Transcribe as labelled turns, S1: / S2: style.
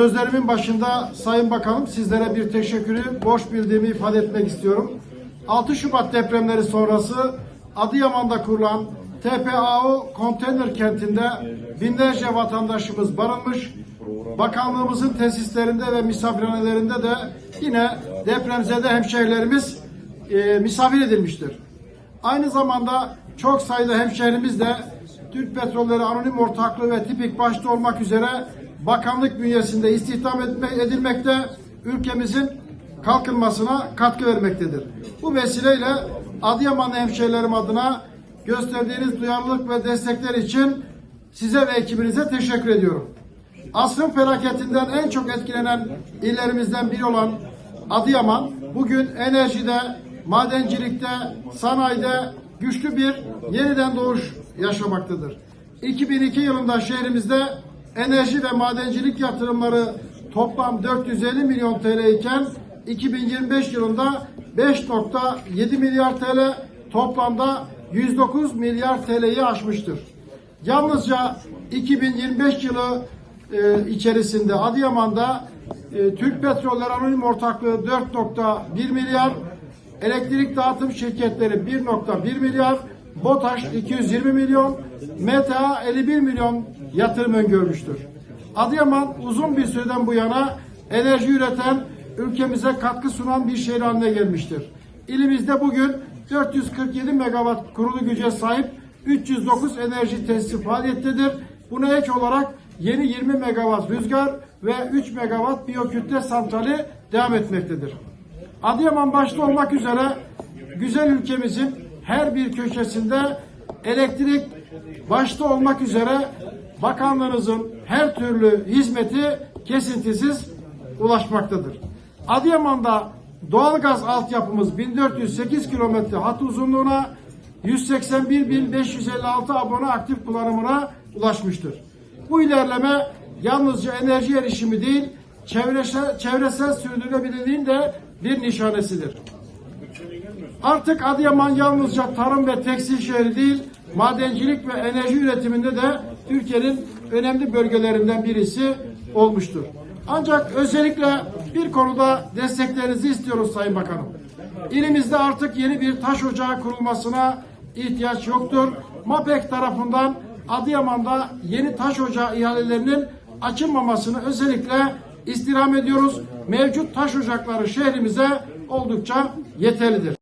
S1: Sözlerimin başında Sayın Bakanım sizlere bir teşekkürü borç bildiğimi ifade etmek istiyorum. 6 Şubat depremleri sonrası Adıyaman'da kurulan TPAO konteyner kentinde binlerce vatandaşımız barınmış. Bakanlığımızın tesislerinde ve misafirhanelerinde de yine depremzede hemşehrilerimiz e, misafir edilmiştir. Aynı zamanda çok sayıda hemşehrimiz de Türk Petrolleri Anonim Ortaklığı ve tipik başta olmak üzere bakanlık bünyesinde istihdam etme- edilmekte, ülkemizin kalkınmasına katkı vermektedir. Bu vesileyle Adıyaman hemşehrilerim adına gösterdiğiniz duyarlılık ve destekler için size ve ekibinize teşekkür ediyorum. Asrın felaketinden en çok etkilenen illerimizden biri olan Adıyaman bugün enerjide, madencilikte, sanayide güçlü bir yeniden doğuş yaşamaktadır. 2002 yılında şehrimizde enerji ve madencilik yatırımları toplam 450 milyon TL iken 2025 yılında 5.7 milyar TL toplamda 109 milyar TL'yi aşmıştır. Yalnızca 2025 yılı e, içerisinde Adıyaman'da e, Türk Petroller Anonim Ortaklığı 4.1 milyar, elektrik dağıtım şirketleri 1.1 milyar, BOTAŞ 220 milyon, META 51 milyon yatırım öngörmüştür. Adıyaman uzun bir süreden bu yana enerji üreten, ülkemize katkı sunan bir şehir haline gelmiştir. İlimizde bugün 447 megawatt kurulu güce sahip 309 enerji tesisi faaliyettedir. Buna ek olarak yeni 20 megawatt rüzgar ve 3 megawatt biyokütle santrali devam etmektedir. Adıyaman başta olmak üzere güzel ülkemizin her bir köşesinde elektrik başta olmak üzere bakanlığınızın her türlü hizmeti kesintisiz ulaşmaktadır. Adıyaman'da doğalgaz altyapımız 1408 kilometre hat uzunluğuna 181.556 abone aktif kullanımına ulaşmıştır. Bu ilerleme yalnızca enerji erişimi değil, çevresel, çevresel sürdürülebilirliğin de bir nişanesidir. Artık Adıyaman yalnızca tarım ve tekstil şehri değil, madencilik ve enerji üretiminde de Türkiye'nin önemli bölgelerinden birisi olmuştur. Ancak özellikle bir konuda desteklerinizi istiyoruz Sayın Bakanım. İlimizde artık yeni bir taş ocağı kurulmasına ihtiyaç yoktur. MAPEK tarafından Adıyaman'da yeni taş ocağı ihalelerinin açılmamasını özellikle istirham ediyoruz. Mevcut taş ocakları şehrimize oldukça yeterlidir.